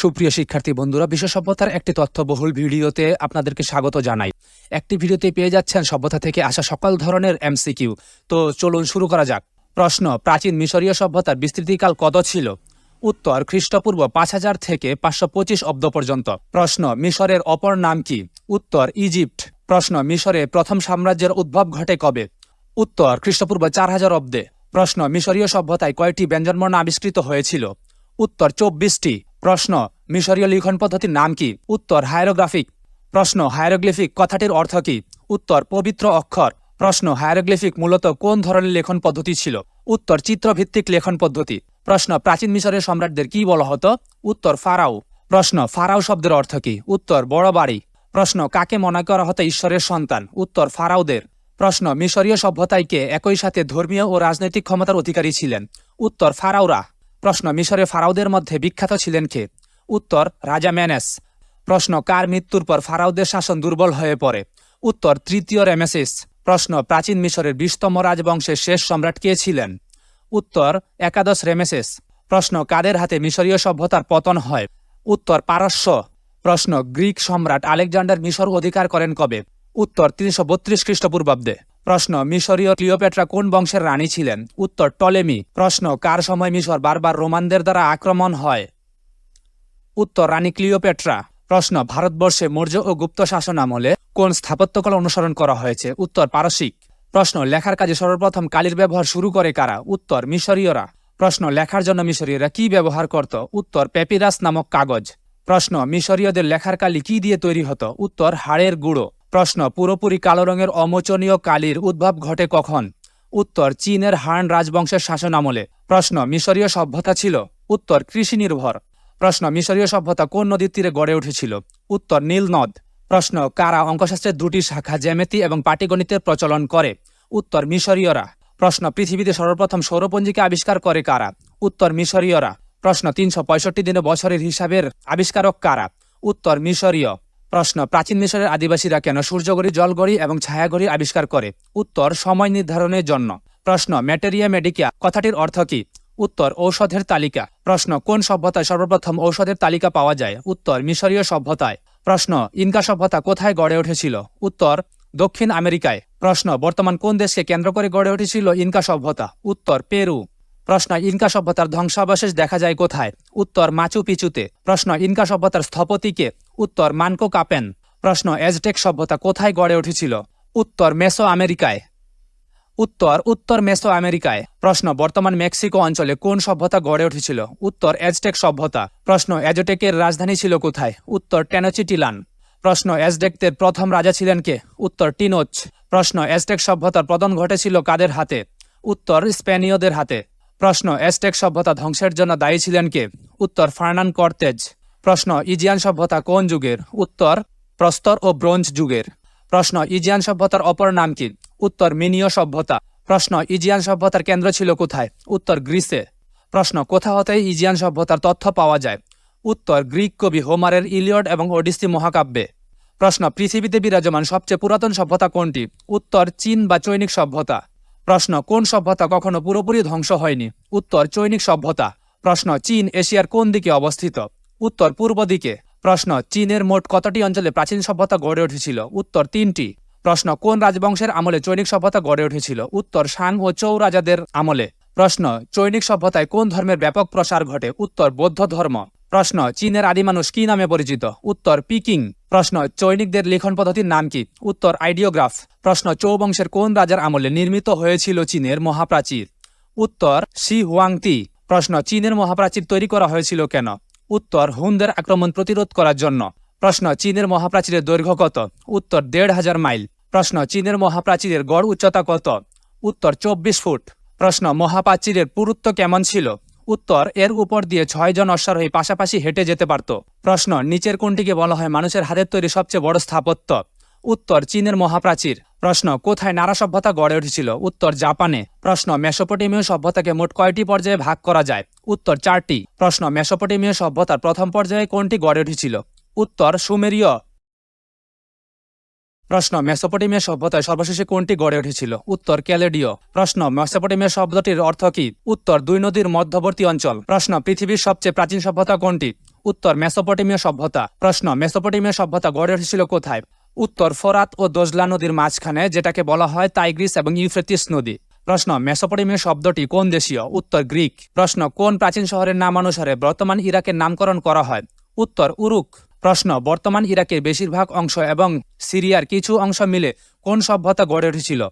সুপ্রিয় শিক্ষার্থী বন্ধুরা বিশ্ব সভ্যতার একটি তথ্যবহুল ভিডিওতে আপনাদেরকে স্বাগত জানাই। একটি ভিডিওতে পেয়ে যাচ্ছেন সভ্যতা থেকে আসা সকল ধরনের এমসিকিউ। তো চলুন শুরু করা যাক। প্রশ্ন, প্রাচীন মিশরীয় সভ্যতার বিস্তৃতিকাল কত ছিল? উত্তর, খ্রিস্টপূর্ব পাঁচ হাজার থেকে পাঁচশো পঁচিশ অব্দ পর্যন্ত। প্রশ্ন, মিশরের অপর নাম কি? উত্তর, ইজিপ্ট। প্রশ্ন, মিশরে প্রথম সাম্রাজ্যের উদ্ভব ঘটে কবে? উত্তর, খ্রিস্টপূর্ব চার হাজার অব্দে। প্রশ্ন, মিশরীয় সভ্যতায় কয়টি ব্যঞ্জনবর্ণ আবিষ্কৃত হয়েছিল? উত্তর, চব্বিশটি। প্রশ্ন, মিশরীয় লিখন পদ্ধতির নাম কি? উত্তর, হায়ারোগ্রাফিক। প্রশ্ন, হায়ারোগ্লিফিক কথাটির অর্থ কি? উত্তর, পবিত্র অক্ষর। প্রশ্ন, হায়ারোগ্লিফিক মূলত কোন ধরনের লেখন পদ্ধতি ছিল? উত্তর, চিত্রভিত্তিক লেখন পদ্ধতি। প্রশ্ন, প্রাচীন মিশরের সম্রাটদের কি বলা হতো? উত্তর, ফারাও। প্রশ্ন, ফারাও শব্দের অর্থ কি? উত্তর, বড় বাড়ি। প্রশ্ন, কাকে মনে করা হতো ঈশ্বরের সন্তান? উত্তর, ফারাওদের। প্রশ্ন, মিশরীয় সভ্যতায়কে একই সাথে ধর্মীয় ও রাজনৈতিক ক্ষমতার অধিকারী ছিলেন? উত্তর, ফারাওরা। প্রশ্ন, মিশরে ফারাওদের মধ্যে বিখ্যাত ছিলেন কে? উত্তর, রাজা ম্যানেস। প্রশ্ন, কার মৃত্যুর পর ফারাওদের শাসন দুর্বল হয়ে পড়ে? উত্তর, তৃতীয় রেমেসিস। প্রশ্ন, প্রাচীন মিশরের বিশতম রাজবংশের শেষ সম্রাট কে ছিলেন? উত্তর, একাদশ রেমেসিস। প্রশ্ন, কাদের হাতে মিশরীয় সভ্যতার পতন হয়? উত্তর, পারস্য। প্রশ্ন, গ্রিক সম্রাট আলেকজান্ডার মিশর অধিকার করেন কবে? উত্তর, তিনশো বত্রিশ খ্রিস্টপূর্বাব্দে। প্রশ্ন, মিশরীয় ক্লিওপেট্রা কোন বংশের রানী ছিলেন? উত্তর, টলেমি। প্রশ্ন, কার সময় মিশর বারবার রোমানদের দ্বারা আক্রমণ হয়? উত্তর, রানী ক্লিওপেট্রা। প্রশ্ন, ভারতবর্ষে মৌর্য ও গুপ্ত শাসন আমলে কোন স্থাপত্যকলা অনুসরণ করা হয়েছে? উত্তর, পারসিক। প্রশ্ন, লেখার কাজে সর্বপ্রথম কালির ব্যবহার শুরু করে কারা? উত্তর, মিশরীয়রা। প্রশ্ন, লেখার জন্য মিশরীয়রা কি ব্যবহার করত? উত্তর প্যাপিরাস নামক কাগজ। প্রশ্ন, মিশরীয়দের লেখার কালি কি দিয়ে তৈরি হতো? উত্তর, হাড়ের গুঁড়ো। প্রশ্ন, পুরোপুরি কালো রঙের অমোচনীয় কালির উদ্ভব ঘটে কখন? উত্তর, চীনের হান রাজবংশের শাসন আমলে। প্রশ্ন, মিশরীয় সভ্যতা ছিল? উত্তর, কৃষি নির্ভর। প্রশ্ন, মিশরীয় সভ্যতা কোন নদীর তীরে গড়ে উঠেছিল? উত্তর, নীল নদ। প্রশ্ন, কারা অঙ্কশাস্ত্রের দুটি শাখা জ্যামিতি এবং পাটিগণিতের প্রচলন করে? উত্তর, মিশরীয়রা। প্রশ্ন, পৃথিবীতে সর্বপ্রথম সৌরপঞ্জিকা আবিষ্কার করে কারা? উত্তর, মিশরীয়রা। প্রশ্ন, তিনশো পঁয়ষট্টি দিনে বছরের হিসাবের আবিষ্কারক কারা? উত্তর, মিশরীয়। প্রশ্ন, প্রাচীন মিশরের আদিবাসীরা কেন সূর্যগড়ি, জলগড়ি এবং ছায়াগড়ি আবিষ্কার করে? উত্তর, সময় নির্ধারণের জন্য। প্রশ্ন, ম্যাটেরিয়া মেডিকা কথাটির অর্থ কি? উত্তর, ঔষধের তালিকা। প্রশ্ন, কোন সভ্যতায় সর্বপ্রথম ঔষধের তালিকা পাওয়া যায়? উত্তর, মিশরীয় সভ্যতায়। প্রশ্ন, ইনকা সভ্যতা কোথায় গড়ে উঠেছিল? উত্তর, দক্ষিণ আমেরিকায়। প্রশ্ন, বর্তমান কোন দেশকে কেন্দ্র করে গড়ে উঠেছিল ইনকা সভ্যতা? উত্তর, পেরু। প্রশ্ন, ইনকা সভ্যতার ধ্বংসাবশেষ দেখা যায় কোথায়? উত্তর মাচু পিচুতে প্রশ্ন, ইনকা সভ্যতার স্থপতিকে উত্তর মানকো কাপেন প্রশ্ন, এজটেক সভ্যতা কোথায় গড়ে উঠেছিল? উত্তর মেসো আমেরিকায় উত্তর উত্তর মেসো আমেরিকায় প্রশ্ন, বর্তমান মেক্সিকো অঞ্চলে কোন সভ্যতা গড়ে উঠেছিল? উত্তর, এজটেক সভ্যতা। প্রশ্ন, এজটেকের রাজধানী ছিল কোথায়? উত্তর, টেনোচিটিলান। প্রশ্ন, এজটেকদের প্রথম রাজা ছিলেন কে? উত্তর, টিনোচ। প্রশ্ন, এজটেক সভ্যতার পতন ঘটেছিল কাদের হাতে? উত্তর, স্পেনীয়দের হাতে। প্রশ্ন, এজটেক সভ্যতা ধ্বংসের জন্য দায়ী ছিলেন কে? উত্তর, ফার্নান কর্তেজ। প্রশ্ন, ইজিয়ান সভ্যতা কোন যুগের? উত্তর, প্রস্তর ও ব্রোঞ্জ যুগের। প্রশ্ন, ইজিয়ান সভ্যতার অপর নাম কি? উত্তর, মিনীয় সভ্যতা। প্রশ্ন, ইজিয়ান সভ্যতার কেন্দ্র ছিল কোথায়? উত্তর, গ্রিসে। প্রশ্ন, কোথা হতে ইজিয়ান সভ্যতার তথ্য পাওয়া যায়? উত্তর, গ্রিক কবি হোমারের ইলিয়ড এবং ওডিসি মহাকাব্যে। প্রশ্ন, পৃথিবীতে বিরাজমান সবচেয়ে পুরাতন সভ্যতা কোনটি? উত্তর, চীন বা চৈনিক সভ্যতা। প্রশ্ন, কোন সভ্যতা কখনো পুরোপুরি ধ্বংস হয়নি? উত্তর, চৈনিক সভ্যতা। প্রশ্ন, চীন, এশিয়ার কোন দিকে অবস্থিত? উত্তর পূর্ব দিকে। প্রশ্ন, চীনের মোট কতটি অঞ্চলে প্রাচীন সভ্যতা গড়ে উঠেছিল? উত্তর তিনটি। প্রশ্ন, কোন রাজবংশের আমলে চৈনিক সভ্যতা গড়ে উঠেছিল? উত্তর শান ও চৌ রাজাদের আমলে। প্রশ্ন, চৈনিক সভ্যতায় কোন ধর্মের ব্যাপক প্রসার ঘটে? উত্তর, বৌদ্ধ ধর্ম। প্রশ্ন, চীনের আদি মানুষ কি নামে পরিচিত? উত্তর, পিকিং। প্রশ্ন, চৈনিকদের লিখন পদ্ধতির নাম কি? উত্তর, আইডিওগ্রাফ। প্রশ্ন চৌবংশের কোন রাজার আমলে নির্মিত হয়েছিল চীনের মহাপ্রাচীর? উত্তর, শি হুয়াংতি। প্রশ্ন, চীনের মহাপ্রাচীর তৈরি করা হয়েছিল কেন? উত্তর হুনদের আক্রমণ প্রতিরোধ করার জন্য। প্রশ্ন, চীনের মহাপ্রাচীরের দৈর্ঘ্য কত? উত্তর, দেড় হাজার মাইল। প্রশ্ন, চীনের মহাপ্রাচীরের গড় উচ্চতা কত? উত্তর, চব্বিশ ফুট। প্রশ্ন, মহাপ্রাচীরের পুরুত্ব কেমন ছিল? উত্তর, এর উপর দিয়ে ছয়জন অশ্বারোহী পাশাপাশি হেঁটে যেতে পারত। প্রশ্ন, নিচের কোনটিকে বলা হয় মানুষের হাতের তৈরি সবচেয়ে বড় স্থাপত্য? উত্তর চীনের মহাপ্রাচীর। প্রশ্ন, কোথায় নারা সভ্যতা গড়ে উঠেছিল? উত্তর, জাপানে। প্রশ্ন, মেসোপটেমীয় সভ্যতাকে মোট কয়টি পর্যায়ে ভাগ করা যায়? উত্তর, চারটি। প্রশ্ন, মেসোপটেমীয় সভ্যতার প্রথম পর্যায়ে কোনটি গড়ে উঠেছিল? উত্তর, সুমেরীয়। প্রশ্ন, মেসোপটেমিয়া সভ্যতায় সর্বশেষে কোনটি গড়ে উঠেছিল? উত্তর, ক্যালেডীয়। প্রশ্ন, মেসোপটেমিয়া শব্দটির অর্থ কি? উত্তর, দুই নদীর মধ্যবর্তী অঞ্চল। প্রশ্ন, পৃথিবীর সবচেয়ে প্রাচীন সভ্যতা কোনটি? উত্তর, মেসোপটেমীয় সভ্যতা। প্রশ্ন, মেসোপটেমীয় সভ্যতা গড়ে উঠেছিল কোথায়? উত্তর ফোরাত ও দোজলা নদীর মাঝখানে, যেটাকে বলা হয় তাইগ্রিস এবং ইউফ্রেটিস নদী। প্রশ্ন, মেসোপটেমীয় শব্দটি কোন দেশীয়? উত্তর, গ্রিক। প্রশ্ন, কোন প্রাচীন শহরের নাম অনুসারে বর্তমান ইরাকের নামকরণ করা হয়? উত্তর, উরুক। প্রশ্ন, বর্তমান ইরাকের বেশিরভাগ অংশ এবং সিরিয়ার কিছু অংশ মিলে কোন সভ্যতা গড়ে উঠেছিল?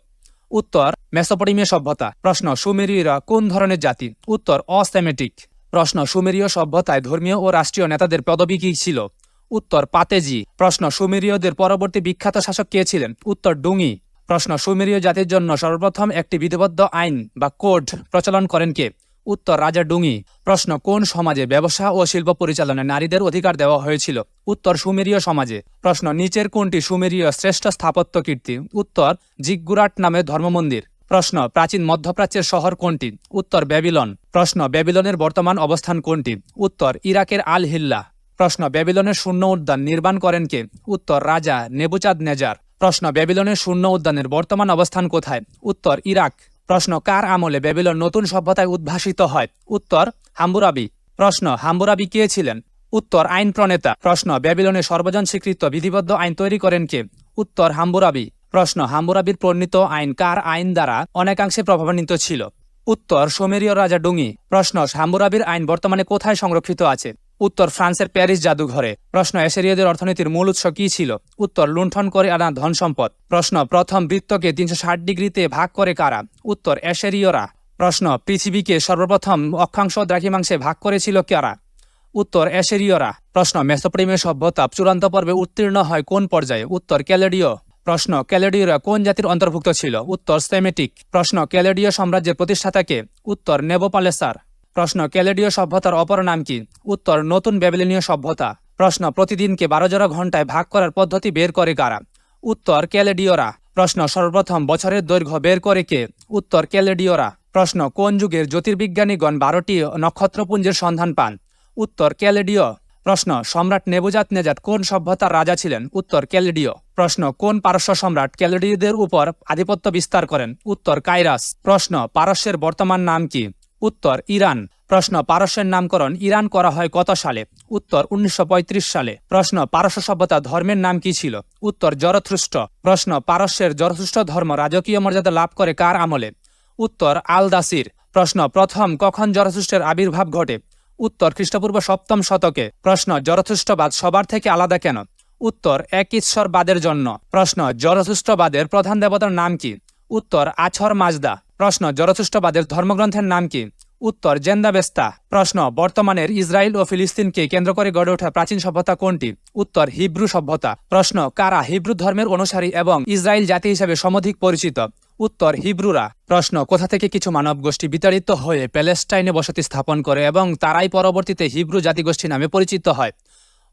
উত্তর, মেসোপটেমীয় সভ্যতা। প্রশ্ন, সুমেরীয়রা কোন ধরনের জাতি? উত্তর, অসেমেটিক। প্রশ্ন, সুমেরীয় সভ্যতায় ধর্মীয় ও রাষ্ট্রীয় নেতাদের পদবি কী ছিল? উত্তর পাতেজি। প্রশ্ন, সুমেরীয়দের পরবর্তী বিখ্যাত শাসক কে ছিলেন? উত্তর, ডুঙি। প্রশ্ন, সুমেরীয় জাতির জন্য সর্বপ্রথম একটি বিধিবদ্ধ আইন বা কোড প্রচলন করেন কে? উত্তর, রাজা ডুঙি। প্রশ্ন, কোন সমাজে ব্যবসা ও শিল্প পরিচালনায় নারীদের অধিকার দেওয়া হয়েছিল? উত্তর, সুমেরীয় সমাজে। প্রশ্ন, নিচের কোনটি সুমেরীয় শ্রেষ্ঠ স্থাপত্য কীর্তি? উত্তর জিগুরাট নামে ধর্মমন্দির। প্রশ্ন, প্রাচীন মধ্যপ্রাচ্যের শহর কোনটি? উত্তর, ব্যাবিলন। প্রশ্ন, ব্যাবিলনের বর্তমান অবস্থান কোনটি? উত্তর, ইরাকের আল হিল্লা প্রশ্ন, ব্যাবিলনের শূন্য উদ্যান নির্মাণ করেন কে? উত্তর, রাজা নেবুচাঁদ নেজার। প্রশ্ন, ব্যাবিলনের শূন্য উদ্যানের বর্তমান অবস্থান কোথায়? উত্তর, ইরাক। প্রশ্ন, কার আমলে ব্যাবিলন নতুন সভ্যতায় উদ্ভাসিত হয়? উত্তর, হাম্বুরাবি। প্রশ্ন, হাম্বুরাবি কে ছিলেন? উত্তর, আইন প্রণেতা। প্রশ্ন ব্যাবিলনের সর্বজন স্বীকৃত বিধিবদ্ধ আইন তৈরি করেন কে? উত্তর, হাম্বুরাবি। প্রশ্ন, হাম্বুরাবির প্রণীত আইন কার আইন দ্বারা অনেকাংশে প্রভাবান্বিত ছিল? উত্তর, সোমেরীয় রাজা ডুঙি। প্রশ্ন, হাম্বুরাবির আইন বর্তমানে কোথায় সংরক্ষিত আছে? উত্তর ফ্রান্সের প্যারিস জাদুঘরে। প্রশ্ন এশিয়াদের অর্থনীতির মূল উৎস কি ছিল? উত্তর, লুণ্ঠন করে আনা ধন সম্পদ। প্রশ্ন, প্রথম বৃত্তকে তিনশো ষাট ডিগ্রিতে ভাগ করে কারা? উত্তর, এশেরীয়রা। প্রশ্ন, পৃথিবীকে সর্বপ্রথম অক্ষাংশ দ্রাঘিমাংশে ভাগ করেছিল কারা? উত্তর, এশেরীয়রা। প্রশ্ন, মেসোপটেমীয় সভ্যতা চূড়ান্ত পর্বে উত্তীর্ণ হয় কোন পর্যায়ে? উত্তর, ক্যালেডীয়। প্রশ্ন, ক্যালেডীয়রা কোন জাতির অন্তর্ভুক্ত ছিল? উত্তর, সেমেটিক। প্রশ্ন, ক্যালেডীয় সাম্রাজ্যের প্রতিষ্ঠাতাকে উত্তর, নেবোপালেসার। প্রশ্ন, ক্যালেডীয় সভ্যতার অপর নাম কি? উত্তর, নতুন ব্যাবিলনীয় সভ্যতা। প্রশ্ন, প্রতিদিনকে বারো জোড়া ঘন্টায় ভাগ করার পদ্ধতি বের করে কারা? উত্তর, ক্যালেডীয়রা। প্রশ্ন, সর্বপ্রথম বছরের দৈর্ঘ্য বের করে কে? উত্তর, ক্যালেডীয়রা। প্রশ্ন, কোন যুগের জ্যোতির্বিজ্ঞানীগণ বারোটি নক্ষত্রপুঞ্জের সন্ধান পান? উত্তর, ক্যালেডীয়। প্রশ্ন, সম্রাট নেবুজাত নেজাত কোন সভ্যতার রাজা ছিলেন? উত্তর, ক্যালেডীয়। প্রশ্ন, কোন পারস্য সম্রাট ক্যালেডীয়দের উপর আধিপত্য বিস্তার করেন? উত্তর, কাইরাস। প্রশ্ন, পারস্যের বর্তমান নাম কি? উত্তর, ইরান। প্রশ্ন, পারস্যের নামকরণ ইরান করা হয় কত সালে? উত্তর, উনিশশো পঁয়ত্রিশ সালে। প্রশ্ন, পারস্য সভ্যতা ধর্মের নাম কি ছিল? উত্তর জরথ্রুষ্ট প্রশ্ন, পারস্যের জরথ্রুষ্ট ধর্ম রাজকীয় মর্যাদা লাভ করে কার আমলে? উত্তর আল দাসির প্রশ্ন, প্রথম কখন জরথুষ্টের আবির্ভাব ঘটে? উত্তর, খ্রিস্টপূর্ব সপ্তম শতকে। প্রশ্ন জরথুষ্টবাদ সবার থেকে আলাদা কেন? উত্তর, এক ঈশ্বরবাদের জন্য। প্রশ্ন জরথুষ্টবাদের প্রধান দেবতার নাম কি? উত্তর, আছর মাজদা। প্রশ্ন, জরথুষ্টবাদের ধর্মগ্রন্থের নাম কি? উত্তর জেন্দাবেস্তা প্রশ্ন, বর্তমানের ইসরায়েল ও ফিলিস্তিনকে কেন্দ্র করে গড়ে ওঠা প্রাচীন সভ্যতা কোনটি? উত্তর, হিব্রু সভ্যতা। প্রশ্ন, কারা হিব্রু ধর্মের অনুসারী এবং ইসরায়েল জাতি হিসেবে সমধিক পরিচিত? উত্তর, হিব্রুরা। প্রশ্ন, কোথা থেকে কিছু মানব গোষ্ঠী বিতাড়িত হয়ে প্যালেস্টাইনে বসতি স্থাপন করে এবং তারাই পরবর্তীতে হিব্রু জাতিগোষ্ঠী নামে পরিচিত হয়?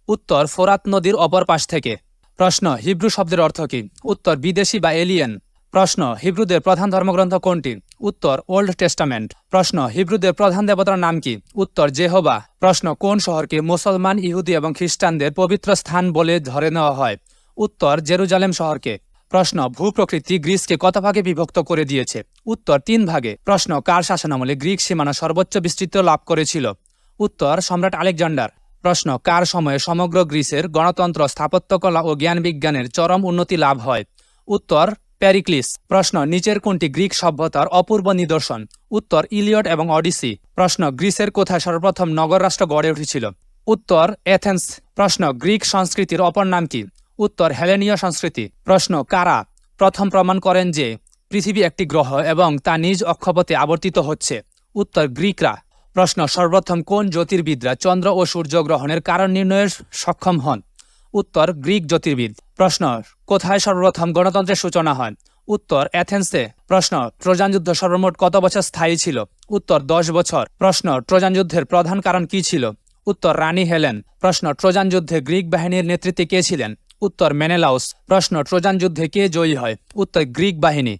উত্তর, ফোরাত নদীর অপর পাশ থেকে। প্রশ্ন, হিব্রু শব্দের অর্থ কি? উত্তর, বিদেশি বা এলিয়েন। প্রশ্ন, হিব্রুদের প্রধান ধর্মগ্রন্থ কোনটি? উত্তর, ওল্ড টেস্টামেন্ট। প্রশ্ন, হিব্রুদের প্রধান দেবতার নাম কি? উত্তর, জেহবা। প্রশ্ন, কোন শহরকে মুসলমান, ইহুদি এবং খ্রিস্টানদের পবিত্র স্থান বলে ধরে নেওয়া হয়? উত্তর, জেরুজালেম শহরকে। প্রশ্ন, ভূপ্রকৃতি গ্রিসকে কত ভাগে বিভক্ত করে দিয়েছে? উত্তর, তিন ভাগে। প্রশ্ন, কার শাসনামলে গ্রিক সীমানা সর্বোচ্চ বিস্তৃত লাভ করেছিল? উত্তর, সম্রাট আলেকজান্ডার। প্রশ্ন, কার সময়ে সমগ্র গ্রিসের গণতন্ত্র স্থাপত্যকলা ও জ্ঞান বিজ্ঞানের চরম উন্নতি লাভ হয়? উত্তর প্যারিক্লিস, প্রশ্ন, নিচের কোনটি গ্রিক সভ্যতার অপূর্ব নিদর্শন? উত্তর, ইলিয়ট এবং অডিসি। প্রশ্ন, গ্রিসের কোথায় সর্বপ্রথম নগর রাষ্ট্র গড়ে উঠেছিল? উত্তর, এথেন্স। প্রশ্ন, গ্রিক সংস্কৃতির অপর নাম কি? উত্তর, হেলেনীয় সংস্কৃতি। প্রশ্ন, কারা? প্রথম প্রমাণ করেন যে, পৃথিবী একটি গ্রহ এবং তা নিজ অক্ষপথে আবর্তিত হচ্ছে। উত্তর, গ্রিকরা। প্রশ্ন, সর্বপ্রথম কোন জ্যোতির্বিদরা চন্দ্র ও সূর্য গ্রহণের কারণ নির্ণয়ে সক্ষম হন? উত্তর গ্রিক জ্যোতির্বিদ। প্রশ্ন, কোথায় সর্বপ্রথম গণতন্ত্রের সূচনা হয়? উত্তর, অ্যাথেন্সে। প্রশ্ন ট্রোজান যুদ্ধ সর্বমোট কত বছর স্থায়ী ছিল? উত্তর, দশ বছর। প্রশ্ন ট্রোজান যুদ্ধের প্রধান কারণ কি ছিল? উত্তর, রানী হেলেন। প্রশ্ন ট্রোজান যুদ্ধে গ্রিক বাহিনীর নেতৃত্বে কে ছিলেন? উত্তর, মেনেলাউস। প্রশ্ন ট্রোজান যুদ্ধে কে জয়ী হয়? উত্তর, গ্রিক বাহিনী।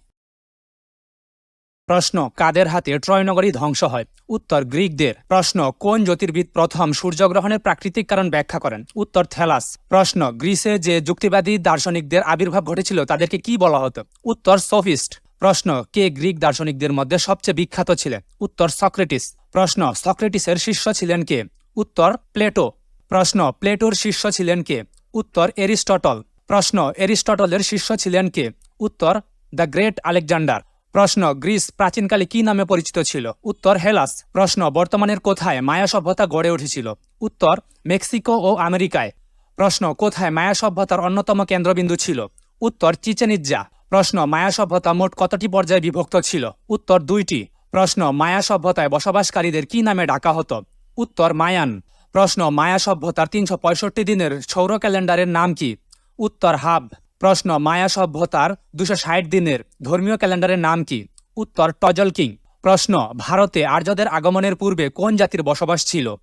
প্রশ্ন, কাদের হাতে ট্রয়নগরী ধ্বংস হয়? উত্তর, গ্রিকদের। প্রশ্ন, কোন জ্যোতির্বিদ প্রথম সূর্যগ্রহণের প্রাকৃতিক কারণ ব্যাখ্যা করেন? উত্তর থেলাস প্রশ্ন, গ্রিসে যে যুক্তিবাদী দার্শনিকদের আবির্ভাব ঘটেছিল, তাদেরকে কি বলা হতো? উত্তর, সোফিস্ট। প্রশ্ন, কে গ্রিক দার্শনিকদের মধ্যে সবচেয়ে বিখ্যাত ছিলেন? উত্তর, সক্রেটিস। প্রশ্ন, সক্রেটিসের শিষ্য ছিলেন কে? উত্তর, প্লেটো। প্রশ্ন, প্লেটোর শিষ্য ছিলেন কে? উত্তর, এরিস্টটল। প্রশ্ন, এরিস্টটলের শিষ্য ছিলেন কে? উত্তর, দ্য গ্রেট আলেকজান্ডার। প্রশ্ন, গ্রিস প্রাচীনকালে কি নামে পরিচিত ছিল? উত্তর, হেলাস। প্রশ্ন, বর্তমানের কোথায় মায়া সভ্যতা গড়ে উঠেছিল? উত্তর, মেক্সিকো ও আমেরিকায়। প্রশ্ন, কোথায় মায়া সভ্যতার অন্যতম কেন্দ্রবিন্দু ছিল? উত্তর, চিচেনিজ্জা। প্রশ্ন মায়া সভ্যতা মোট কতটি পর্যায়ে বিভক্ত ছিল? উত্তর, দুইটি। প্রশ্ন মায়া সভ্যতায় বসবাসকারীদের কি নামে ডাকা হতো? উত্তর, মায়ান। প্রশ্ন মায়া সভ্যতার তিনশো পঁয়ষট্টি দিনের সৌর ক্যালেন্ডারের নাম কি? উত্তর, হাব। প্রশ্ন, মায়া সভ্যতার দুশো ষাট দিনের ধর্মীয় ক্যালেন্ডারের নাম কি? উত্তর, টজল কিং। প্রশ্ন, ভারতে আর্যদের আগমনের পূর্বে কোন জাতির বসবাস ছিল?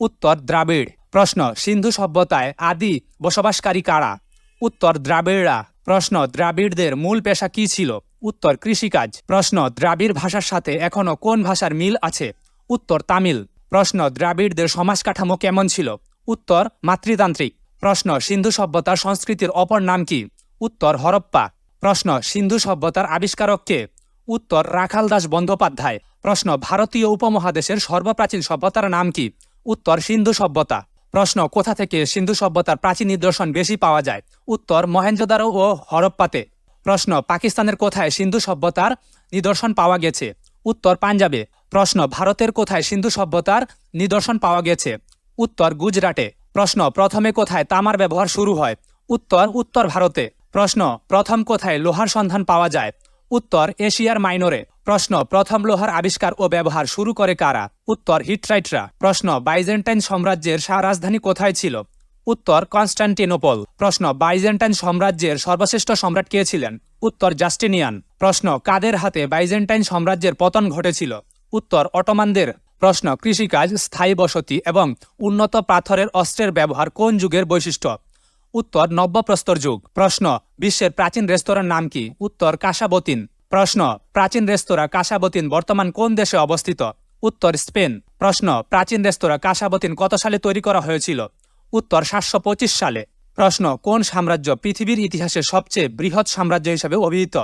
উত্তর, দ্রাবিড়। প্রশ্ন, সিন্ধু সভ্যতায় আদি বসবাসকারী কারা? উত্তর, দ্রাবিড়রা। প্রশ্ন, দ্রাবিড়দের মূল পেশা কি ছিল? উত্তর, কৃষিকাজ। প্রশ্ন, দ্রাবিড় ভাষার সাথে এখনও কোন ভাষার মিল আছে? উত্তর, তামিল। প্রশ্ন, দ্রাবিড়দের সমাজ কাঠামো কেমন ছিল? উত্তর, মাতৃতান্ত্রিক। প্রশ্ন, সিন্ধু সভ্যতার সংস্কৃতির অপর নাম কি? উত্তর, হরপ্পা। প্রশ্ন, সিন্ধু সভ্যতার আবিষ্কারক কে? উত্তর, রাখাল দাস বন্দ্যোপাধ্যায়। প্রশ্ন, ভারতীয় উপমহাদেশের সর্বপ্রাচীন সভ্যতার নাম কি? উত্তর, সিন্ধু সভ্যতা। প্রশ্ন, কোথা থেকে সিন্ধু সভ্যতার প্রাচীন নিদর্শন বেশি পাওয়া যায়? উত্তর মহেঞ্জোদারো ও হরপ্পাতে। প্রশ্ন, পাকিস্তানের কোথায় সিন্ধু সভ্যতার নিদর্শন পাওয়া গেছে? উত্তর, পাঞ্জাবে। প্রশ্ন, ভারতের কোথায় সিন্ধু সভ্যতার নিদর্শন পাওয়া গেছে? উত্তর, গুজরাটে। প্রশ্ন, প্রথমে কোথায় তামার ব্যবহার শুরু হয়? উত্তর উত্তর ভারতে। প্রশ্ন, প্রথম কোথায় লোহার সন্ধান পাওয়া যায়? উত্তর, এশিয়ার মাইনরে। প্রশ্ন, প্রথম লোহার আবিষ্কার ও ব্যবহার শুরু করে কারা? উত্তর, হিটরাইটরা। প্রশ্ন, বাইজেন্টাইন সাম্রাজ্যের রাজধানী কোথায় ছিল? উত্তর, কনস্টান্টিনোপল। প্রশ্ন, বাইজেন্টাইন সাম্রাজ্যের সর্বশ্রেষ্ঠ সম্রাট কে ছিলেন? উত্তর, জাস্টিনিয়ান। প্রশ্ন, কাদের হাতে বাইজেন্টাইন সাম্রাজ্যের পতন ঘটেছিল? উত্তর, অটোমানদের। প্রশ্ন, কৃষিকাজ, স্থায়ী বসতি এবং উন্নত পাথরের অস্ত্রের ব্যবহার কোন যুগের বৈশিষ্ট্য? উত্তর, নব্যপ্রস্তর যুগ। প্রশ্ন, বিশ্বের প্রাচীন রেস্তোরাঁর নাম কি? উত্তর, কাসাবতিন। প্রশ্ন, প্রাচীন রেস্তোরাঁ কাসাবতিন বর্তমান কোন দেশে অবস্থিত? উত্তর, স্পেন। প্রশ্ন, প্রাচীন রেস্তোরাঁ কাসাবতিন কত সালে তৈরি করা হয়েছিল? উত্তর, সাতশো পঁচিশ সালে। প্রশ্ন, কোন সাম্রাজ্য পৃথিবীর ইতিহাসে সবচেয়ে বৃহৎ সাম্রাজ্য হিসেবে অভিহিত?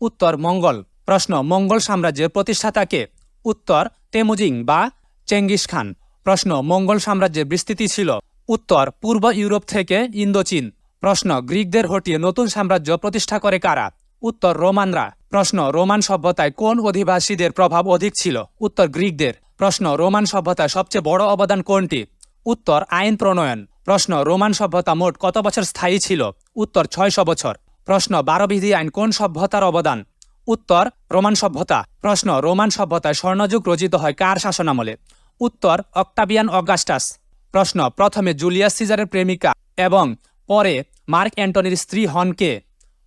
উত্তর, মঙ্গল। প্রশ্ন, মঙ্গল সাম্রাজ্যের প্রতিষ্ঠাতাকে উত্তর তেমুজিং বা চেঙ্গিস খান। প্রশ্ন, মঙ্গল সাম্রাজ্যের বিস্তৃতি ছিল? উত্তর, পূর্ব ইউরোপ থেকে ইন্দোচীন। প্রশ্ন, গ্রিকদের হটিয়ে নতুন সাম্রাজ্য প্রতিষ্ঠা করে কারা? উত্তর, রোমানরা। প্রশ্ন, রোমান সভ্যতায় কোন অধিবাসীদের প্রভাব অধিক ছিল? উত্তর, গ্রিকদের। প্রশ্ন, রোমান সভ্যতায় সবচেয়ে বড় অবদান কোনটি? উত্তর, আইন প্রণয়ন। প্রশ্ন, রোমান সভ্যতা মোট কত বছর স্থায়ী ছিল? উত্তর, ছয়শো বছর। প্রশ্ন, বারো বিধি আইন কোন সভ্যতার অবদান? উত্তর রোমান সভ্যতা। প্রশ্ন, রোমান সভ্যতায় স্বর্ণযুগ রচিত হয় কার শাসনামলে? উত্তর অক্টাবিয়ান অগাস্টাস। প্রশ্ন, প্রথমে জুলিয়াস সিজারের প্রেমিকা এবং পরে মার্ক অ্যান্টনির স্ত্রী হন কে?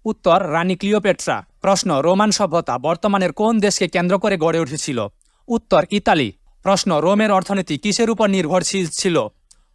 উত্তর, রানী ক্লিওপেট্রা। প্রশ্ন, রোমান সভ্যতা বর্তমানের কোন দেশকে কেন্দ্র করে গড়ে উঠেছিল? উত্তর, ইতালি। প্রশ্ন, রোমের অর্থনীতি কিসের উপর নির্ভরশীল ছিল?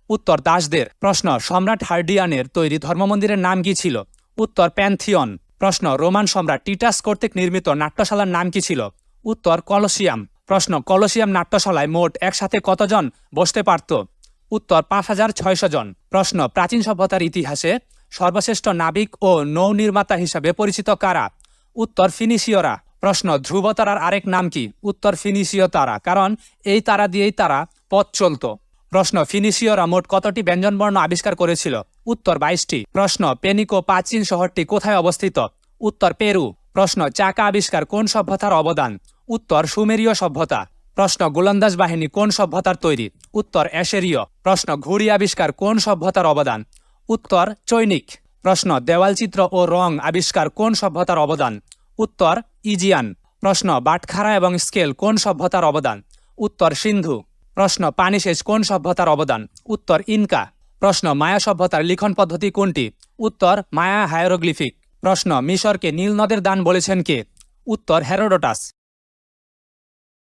উত্তর, দাসদের। প্রশ্ন, সম্রাট হার্ডিয়ানের তৈরি ধর্মমন্দিরের নাম কি ছিল? উত্তর, প্যান্থিয়ন। প্রশ্ন, রোমান সম্রাট টিটাস কর্তৃক নির্মিত নাট্যশালার নাম কি ছিল? উত্তর, কলসিয়াম। প্রশ্ন, কলসিয়াম নাট্যশালায় মোট একসাথে কতজন বসতে পারত? উত্তর, পাঁচ হাজার ছয়শো জন। প্রশ্ন, প্রাচীন সভ্যতার ইতিহাসে সর্বশ্রেষ্ঠ নাবিক ও নৌ নির্মাতা হিসাবে পরিচিত কারা? উত্তর, ফিনিশীয়রা। প্রশ্ন ধ্রুব তারার আরেক নাম কি? উত্তর, ফিনিশীয় তারা, কারণ এই তারা দিয়েই তারা পথ চলত। প্রশ্ন, ফিনিশীয়রা মোট কতটি ব্যঞ্জনবর্ণ আবিষ্কার করেছিল? উত্তর বাইশটি। প্রশ্ন, পেনিকো প্রাচীন শহরটি কোথায় অবস্থিত? উত্তর, পেরু। প্রশ্ন, চাকা আবিষ্কার কোন সভ্যতার অবদান? উত্তর, সুমেরীয় সভ্যতা। প্রশ্ন, গোলন্দাজ বাহিনী কোন সভ্যতার তৈরি? উত্তর, অ্যাশেরীয়। প্রশ্ন, ঘুড়ি আবিষ্কার কোন সভ্যতার অবদান? উত্তর, চৈনিক। প্রশ্ন দেওয়ালচিত্র ও রং আবিষ্কার কোন সভ্যতার অবদান? উত্তর, ইজিয়ান। প্রশ্ন, বাটখারা এবং স্কেল কোন সভ্যতার অবদান? উত্তর, সিন্ধু। প্রশ্ন, পানিশেষ কোন সভ্যতার অবদান? উত্তর, ইনকা। প্রশ্ন, মায়া সভ্যতার লিখন পদ্ধতি কোনটি? উত্তর, মায়া হায়ারোগ্লিফিক। প্রশ্ন, মিশরকে নীল নদের দান বলেছেন কে? উত্তর হ্যারোডোটাস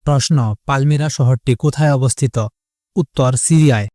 প্রশ্ন, পালমিরা শহরটি কোথায় অবস্থিত? উত্তর, সিরিয়ায়।